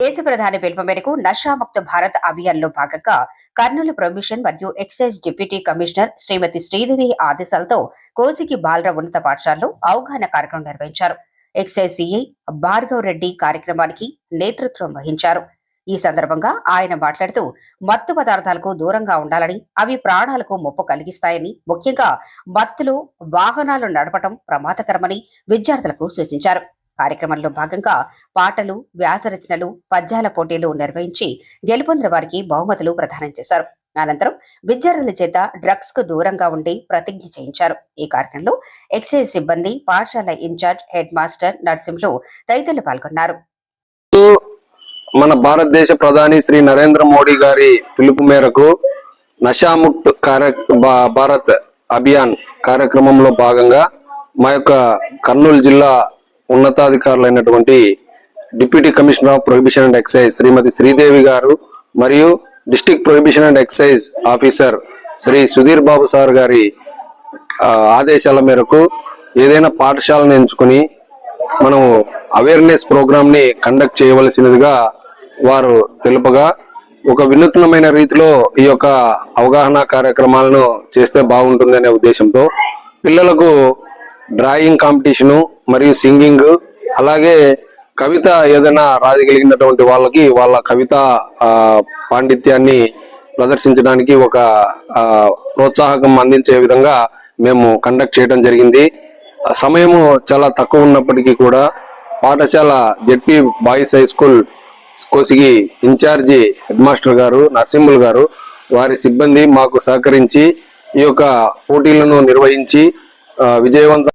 దేశ ప్రధాని పిలుపు మేరకు నషాముక్త భారత్ అభియాన్లో భాగంగా కర్నూలు ప్రొమిషన్ మరియు excise deputy commissioner Shrimati Sridevi ఆదేశాలతో కోసికి బాలర ఉన్నత పాఠశాలలో అవగాహన కార్యక్రమం నిర్వహించారు. ఎక్సైజ్ సిఐ భార్గవ్ రెడ్డి కార్యక్రమానికి నేతృత్వం వహించారు. ఈ సందర్భంగా ఆయన మాట్లాడుతూ మత్తు పదార్థాలకు దూరంగా ఉండాలని అవి ప్రాణాలకు ముప్పు కలిగిస్తాయని ముఖ్యంగా మత్తులో వాహనాలు నడపటం ప్రమాదకరమని విద్యార్థులకు సూచించారు. కార్యక్రమంలో భాగంగా పాటలు వ్యాసరచనలు పద్యాల పోటీలు నిర్వహించి గెలుపొందిన వారికి బహుమతులు ప్రదానం చేశారు. అనంతరం విద్యార్థుల చేత డ్రగ్స్కు దూరంగా ఉండి ప్రతిజ్ఞ చేయించారు. ఈ కార్యక్రమంలో ఎక్సైజ్ సిబ్బంది పాఠశాల ఇన్ఛార్జ్ హెడ్ మాస్టర్ నర్సింహులు తదితరులు పాల్గొన్నారు. మన భారతదేశ ప్రధాని శ్రీ నరేంద్ర మోడీ గారి పిలుపు మేరకు నషాముక్త్ కార్య భారత్ అభియాన్ కార్యక్రమంలో భాగంగా మా యొక్క కర్నూలు జిల్లా ఉన్నతాధికారులైనటువంటి deputy commissioner of prohibition and excise Shrimati Sridevi garu మరియు district prohibition and excise officer Shri Sudhir Babu sir garu ఆదేశాల మేరకు ఏదైనా పాఠశాలను ఎంచుకొని మనం అవేర్నెస్ ప్రోగ్రామ్ని కండక్ట్ చేయవలసినదిగా వారు తెలుపగా ఒక వినూత్నమైన రీతిలో ఈ యొక్క అవగాహన కార్యక్రమాలను చేస్తే బాగుంటుందనే ఉద్దేశంతో పిల్లలకు డ్రాయింగ్ కాంపిటీషను మరియు సింగింగ్ అలాగే కవిత ఏదైనా రాయగలిగినటువంటి వాళ్ళకి వాళ్ళ కవిత పాండిత్యాన్ని ప్రదర్శించడానికి ఒక ప్రోత్సాహకం అందించే విధంగా మేము కండక్ట్ చేయడం జరిగింది. సమయము చాలా తక్కువ ఉన్నప్పటికీ కూడా పాఠశాల ZP boys high school Kosigi incharge head master garu Narasimhulu garu వారి సిబ్బంది మాకు సహకరించి ఈ యొక్క పోటీలను నిర్వహించి విజయవంతం